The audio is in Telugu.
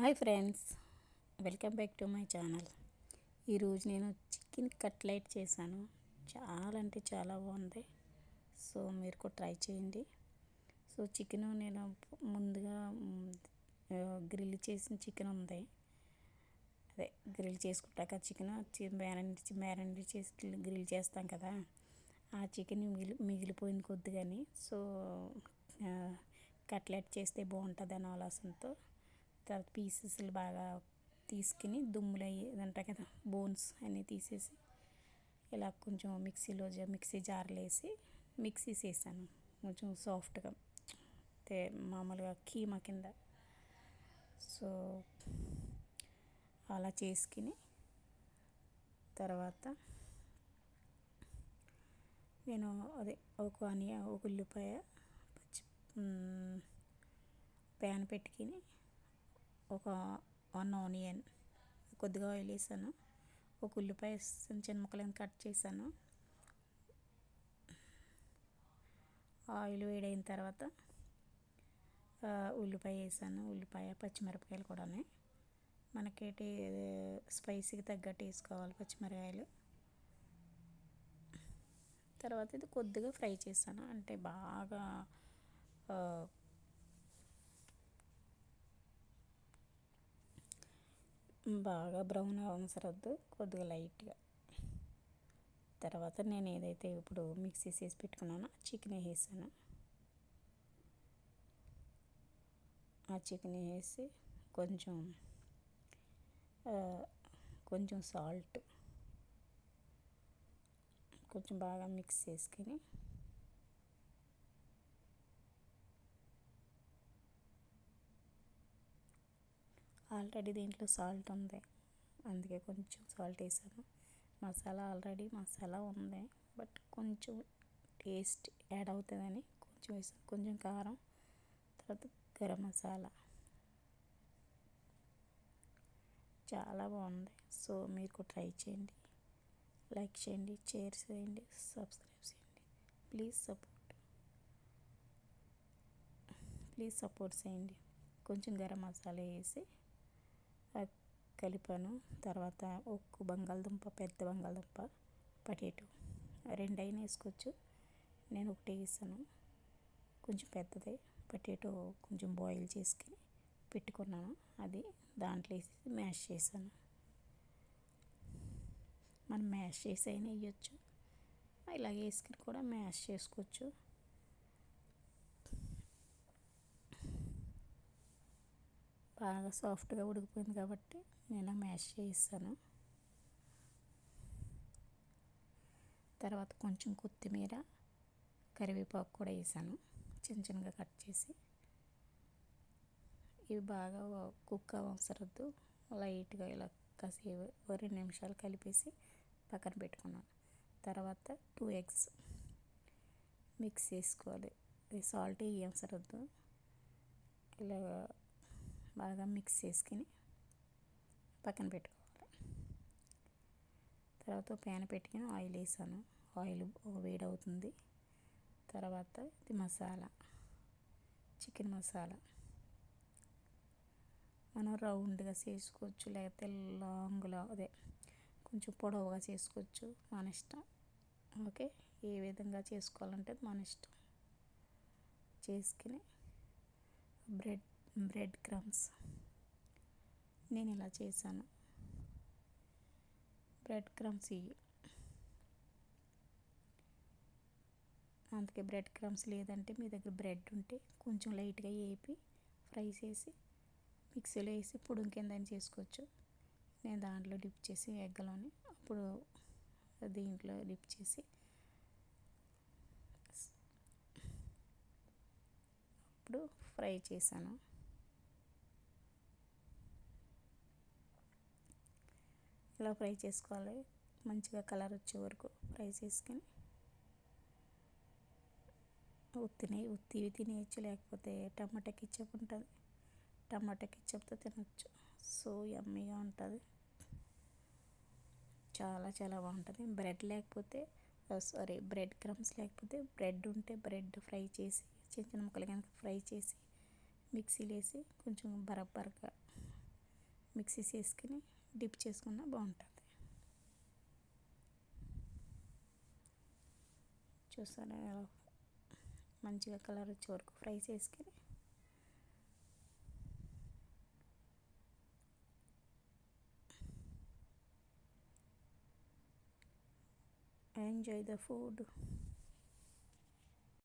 Hi friends welcome back to my channel. ఈరోజు నేను చికెన్ కట్లెట్ చేశాను. చాలా అంటే చాలా బాగుంది. సో మీరు కూడా ట్రై చేయండి. సో చికెన్ నేను ముందుగా గ్రిల్ చేసిన చికెన్ ఉంది. అదే గ్రిల్ చేసుకుంటాక చికెన్ మ్యారినేట్ మ్యారినేట్ చేసి గ్రిల్ చేస్తాం కదా. ఆ చికెన్ మిగిలి మిగిలిపోయింది కొద్దిగాని. సో కట్లెట్ చేస్తే బాగుంటుంది అని ఆలోచనతో తర్వాత పీసెస్లు బాగా తీసుకుని దుమ్ములు అయ్యి అంటాయి కదా బోన్స్ అన్నీ తీసేసి ఇలా కొంచెం మిక్సీలో మిక్సీ జార్లో వేసి మిక్సీ చేసాను కొంచెం సాఫ్ట్గా అంటే మామూలుగా కీమా కింద. సో అలా చేసుకుని తర్వాత నేను అదే ఒక ఆనియా ఒక ఉల్లిపాయ పచ్చి ప్యాన్ పెట్టుకుని ఒక వన్ ఆనియన్ కొద్దిగా ఆయిల్ వేసాను. ఒక ఉల్లిపాయ చిన్న చిన్న ముక్కలను కట్ చేశాను. ఆయిల్ వేడైన తర్వాత ఉల్లిపాయ వేసాను. ఉల్లిపాయ పచ్చిమిరపకాయలు కూడా మనకి స్పైసీకి తగ్గట్టు వేసుకోవాలి పచ్చిమిరపకాయలు. తర్వాత ఇది కొద్దిగా ఫ్రై చేశాను. అంటే బాగా బాగా బ్రౌన్ అవసరద్దు కొద్దిగా లైట్గా. తర్వాత నేను ఏదైతే ఇప్పుడు మిక్సీ చేసి పెట్టుకున్నానో చికెన్ వేసాను ఆ చికెన్ వేసి కొంచెం కొంచెం సాల్ట్ కొంచెం బాగా మిక్స్ చేసుకుని ఆల్రెడీ దీంట్లో సాల్ట్ ఉంది. అందుకే కొంచెం సాల్ట్ వేసాను. మసాలా ఆల్రెడీ మసాలా ఉంది. బట్ కొంచెం టేస్ట్ యాడ్ అవుతుందని కొంచెం వేసాను. కొంచెం కారం తర్వాత గరం మసాలా. చాలా బాగుంది. సో మీరు ట్రై చేయండి. లైక్ చేయండి షేర్ చేయండి సబ్స్క్రైబ్ చేయండి. Please support. ప్లీజ్ సపోర్ట్ చేయండి. కొంచెం గరం మసాలా వేసి కలిపాను. తర్వాత ఉక్కు బంగాళదుంప పెద్ద బంగాళదుంప పటేటో రెండైనా వేసుకోవచ్చు. నేను ఒకటే వేసాను కొంచెం పెద్దదే. పొటాటో కొంచెం బాయిల్ చేసుకుని పెట్టుకున్నాను. అది దాంట్లో వేసి మ్యాష్ చేశాను. మనం మ్యాష్ చేసి అయినా వేయచ్చు. ఇలాగే వేసుకుని కూడా మ్యాష్ చేసుకోవచ్చు. బాగా సాఫ్ట్గా ఉడికిపోయింది కాబట్టి నేను మ్యాష్ చేస్తాను తర్వాత కొంచెం కొత్తిమీర కరివేపాకు కూడా వేసాను. చిన్న చిన్నగా కట్ చేసి. ఇవి బాగా కుక్ అవసరద్దు. లైట్గా ఇలా కాసేపు రెండు నిమిషాలు కలిపేసి పక్కన పెట్టుకున్నాను. తర్వాత టూ ఎగ్స్ మిక్స్ చేసుకోవాలి. సాల్ట్ వేయవసరద్దు ఇలా బాగా మిక్స్ చేసుకుని పక్కన పెట్టుకోవాలి. తర్వాత ప్యాన్ పెట్టుకుని ఆయిల్ వేసాను. ఆయిల్ వేడవుతుంది తర్వాత ఇది మసాలా చికెన్ మసాలా. మనం రౌండ్గా చేసుకోవచ్చు లేకపోతే లాంగ్లో అదే కొంచెం పొడవుగా చేసుకోవచ్చు మన ఇష్టం. ఓకే? ఏ విధంగా చేసుకోవాలంటే మన ఇష్టం. చేసుకుని బ్రెడ్ బ్రెడ్ క్రమ్స్. నేను ఇలా చేశాను. బ్రెడ్ క్రమ్స్ ఇవి. అందుకే బ్రెడ్ క్రమ్స్ లేదంటే మీ దగ్గర బ్రెడ్ ఉంటే కొంచెం లైట్గా వేపి ఫ్రై చేసి మిక్సీలో వేసి పొడుం కింద చేసుకోవచ్చు. నేను దాంట్లో డిప్ చేసి ఎగ్గలోని అప్పుడు దీంట్లో డిప్ చేసి అప్పుడు ఫ్రై చేశాను. ఇలా ఫ్రై చేసుకోవాలి. మంచిగా కలర్ వచ్చే వరకు ఫ్రై చేసుకొని ఉత్తినే ఉత్తివి తినేయచ్చు లేకపోతే టమాటా కిచ్చప్ ఉంటుంది. టమాటా కిచ్చప్తో తినచ్చు. సో యమ్మీగా ఉంటుంది. చాలా చాలా బాగుంటుంది. బ్రెడ్ లేకపోతే సారీ బ్రెడ్ క్రమ్స్ లేకపోతే బ్రెడ్ ఉంటే బ్రెడ్ ఫ్రై చేసి చిన్న చిన్న ముక్కలు కనుక ఫ్రై చేసి మిక్సీలో వేసి కొంచెం బరబ్బరగా మిక్సీ చేసుకుని డిప్ చేసుకున్నా బాగుంటుంది. చూసారా? మంచిగా కలర్ వచ్చే వరకు ఫ్రై చేసుకుని ఎంజాయ్ ద ఫుడ్.